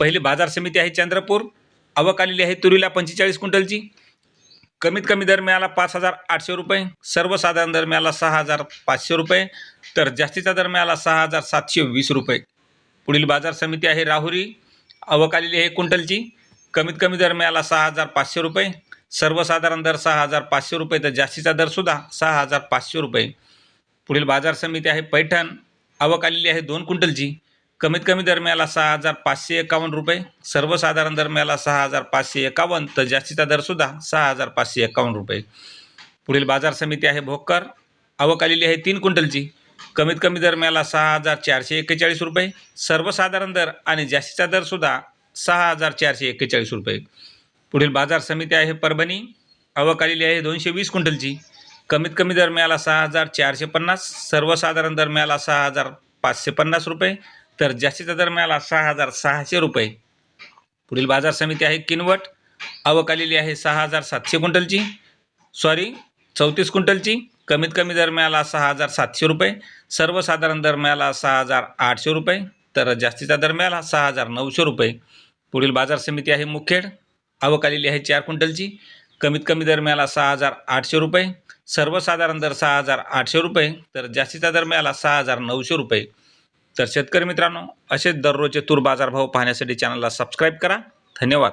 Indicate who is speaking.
Speaker 1: पहिली बाजार समिती आहे चंद्रपूर आवक आलेली आहे तुरीला पंचेचाळीस क्विंटलची. कमीत कमी दर मिळाला पाच हजार आठशे रुपये सर्वसाधारण दर मिळाला सहा हजार पाचशे रुपये तर जास्तीचा दर मिळाला सहा हजार सातशे वीस रुपये. पुढील बाजार समिती आहे राहुरी आवक आलेली आहे क्विंटलची. कमीत कमी दर मिळाला सहा हजार पाचशे रुपये सर्वसाधारण दर सहा हजार पाचशे रुपये तर जास्तीचा दरसुद्धा सहा हजार पाचशे रुपये. पुढील बाजार समिती आहे पैठण आवक आलेली आहे दोन क्विंटलची. कमीत कमी दर मिळाला सहा हजार पाचशे एकावन्न रुपये सर्वसाधारण दर मिळाला सहा हजार पाचशे एकावन्न तर जास्तीचा दरसुद्धा सहा हजार पाचशे एकावन्न रुपये. पुढील बाजार समिती आहे भोकर. आवक आलेली आहे तीन क्विंटलची. कमीत कमी दर मिळाला सहा हजार चारशे एक्केचाळीस रुपये सर्वसाधारण दर आणि जास्तीचा दरसुद्धा सहा हजार चारशे एक्केचाळीस रुपये. पुढील बाजार समिती आहे परभणी. आवक आलेली आहे दोनशे वीस क्विंटलची. कमीत कमी दर मिळाला सहा हजार चारशे पन्नास सर्वसाधारण दर मिळाला सहा हजार पाचशे पन्नास रुपये तर जास्तीचा दर मिळाला सहा हजार सहाशे रुपये. पुढील बाजार समिती आहे किनवट. आवक आलेली आहे सहा हजार सातशे क्विंटलची. सॉरी चौतीस क्विंटलची. कमीत कमी दर मिळाला सहा हजार सातशे रुपये. सर्वसाधारण दर मिळाला सहा हजार आठशे रुपये. तर जास्तीचा दर मिळाला सहा हजार नऊशे रुपये. पुढील बाजार समिती आहे मुखेड. आवक आलेली आहे चार क्विंटलची. कमीत कमी दर मिळाला सहा हजार आठशे रुपये. सर्वसाधारण दर सहा हजार आठशे रुपये. तर जास्तीचा दर मिळाला सहा हजार नऊशे रुपये. तर शेतकरी मित्रांनो असेच दररोजचे तूर बाजारभाव पाहण्यासाठी चॅनलला सबस्क्राईब करा. धन्यवाद.